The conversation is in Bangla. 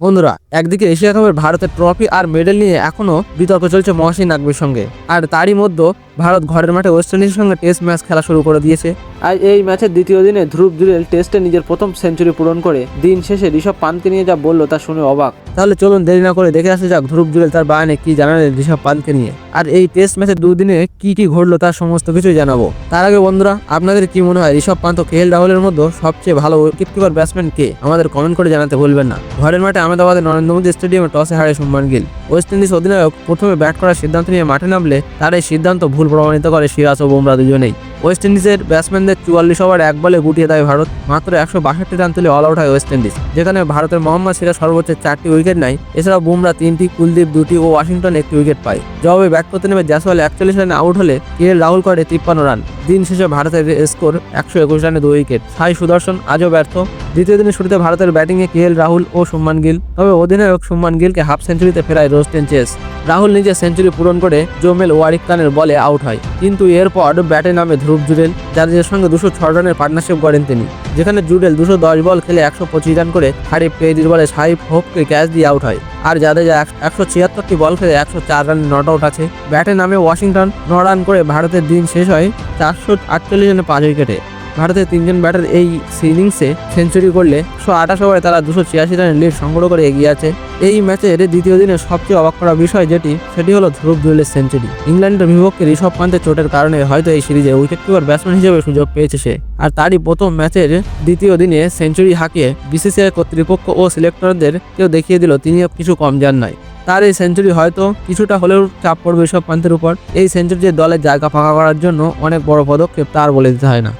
বন্ধুরা, একদিকে এশিয়া কাপের ভারতের ট্রফি আর মেডেল নিয়ে এখনও বিতর্ক চলছে মহসিন নাকবির সঙ্গে। আর তারই মধ্যে ভারত ঘরের মাঠে ওয়েস্ট ইন্ডিজের সঙ্গে টেস্ট ম্যাচ খেলা শুরু করে দিয়েছে। আর এই ম্যাচের দ্বিতীয় দিনে ধ্রুব জুরেল টেস্টে নিজের প্রথম সেঞ্চুরি পূরণ করে। দিন শেষে ঋষভ পান্তকে নিয়ে যা বলল তা শুনে অবাক। তাহলে চলুন দেরি না করে দেখে আসা যাক ধ্রুব জুরেল তার বায়ানে কি জানালেন ঋষভ পান্তকে নিয়ে। আর এই টেস্ট ম্যাচের দুদিনে কি কি ঘটলো তার সমস্ত কিছুই জানাব। তার আগে বন্ধুরা আপনাদের কি মনে হয় ঋষভ পান্ত কে এল রাহুলের মধ্যে সবচেয়ে ভালো উইকেট কিপার ব্যাটসম্যান কে? আমাদের কমেন্ট করে জানাতে ভুলবেন না। ঘরের মাঠে আহমেদাবাদের নরেন্দ্র মোদী স্টেডিয়ামে টসে হারে শুভমান গিল। ওয়েস্ট ইন্ডিজ অধিনায়ক প্রথমে ব্যাট করার সিদ্ধান্ত নিয়ে মাঠে নামলে তার এই সিদ্ধান্ত ভুল প্রমাণিত করে সিরাজ ও বুমরা দুজনেই। ওয়েস্ট ইন্ডিজের ব্যাটসম্যানদের চুয়াল্লিশ ওভার এক বলে গুটিয়ে দেয় ভারত। মাত্র একশো বাষট্টি রান তুলে অল আউট হয় ওয়েস্ট ইন্ডিজ, যেখানে ভারতের মোহাম্মদ সিরাজ সর্বোচ্চ চারটি উইকেট নেয়। এছাড়াও বুমরা তিনটি, কুলদীপ দুটি ও ওয়াশিংটন একটি উইকেট পায়। জবাবে ব্যাট করতে নেমে জাসওয়াল একচল্লিশ রানে আউট হলে কে রাহুল করে তিপ্পান্ন রান। দিন শেষে ভারতের স্কোর একশো একুশ রানে দুই উইকেট। সাই সুদর্শন আজও ব্যর্থ। দ্বিতীয় দিনের শুরুতে ভারতের ব্যাটিংয়ে কে রাহুল ও সুম্মান গিল। তবে অধিনায়ক সুম্মান গিলকে হাফ সেঞ্চুরিতে ফেরায় রোস্টেন চেস রাহুল নিজে সেঞ্চুরি পূরণ করে জোমেল ওয়ারিক খানের বলে আউট হয়। কিন্তু এরপর ব্যাটে নামে ধ্রুব জুডেল যার সঙ্গে দুশো ছয় রানের পার্টনারশিপ করেন তিনি, যেখানে জুডেল দুশো দশ বল খেলে একশো পঁচিশ রান করে হারিফ পেদির বলে সাহিব হোপকে ক্যাচ দিয়ে আউট হয়। আর জাদেজা একশো ছিয়াত্তরটি বল খেলে একশো চার রানের নট আউট আছে, ব্যাটে নামে ওয়াশিংটন, ন রান করে ভারতের দিন শেষ হয় চারশো আটচল্লিশ রানে পাঁচ উইকেটে। ভারতের তিনজন ব্যাটার এই ইনিংসে সেঞ্চুরি করলে একশো আঠাশ ওভারে তারা দুশো ছিয়াশি রানের লিড সংগ্রহ করে এগিয়ে আছে। এই ম্যাচের দ্বিতীয় দিনে সবচেয়ে অবাক করা বিষয় যেটি, সেটি হলো ধ্রুব জুয়েলের সেঞ্চুরি ইংল্যান্ডের বিপক্ষে ঋষভ পান্তের চোটের কারণে হয়তো এই সিরিজে উইকেট কিপার ব্যাটসম্যান হিসেবে সুযোগ পেয়েছে সে। আর তারই প্রথম ম্যাচের দ্বিতীয় দিনে সেঞ্চুরি হাঁকিয়ে বিসিসিআই কর্তৃপক্ষ ও সিলেক্টরদের কেউ দেখিয়ে দিল তিনিও কিছু কম যান নাই। তার এই সেঞ্চুরি হয়তো কিছুটা হলেও চাপ পড়বে ঋষভ পান্তের উপর। এই সেঞ্চুরি দলের জায়গা ফাঁকা করার জন্য অনেক বড় পদক্ষেপ তার বলে দিতে হয় না।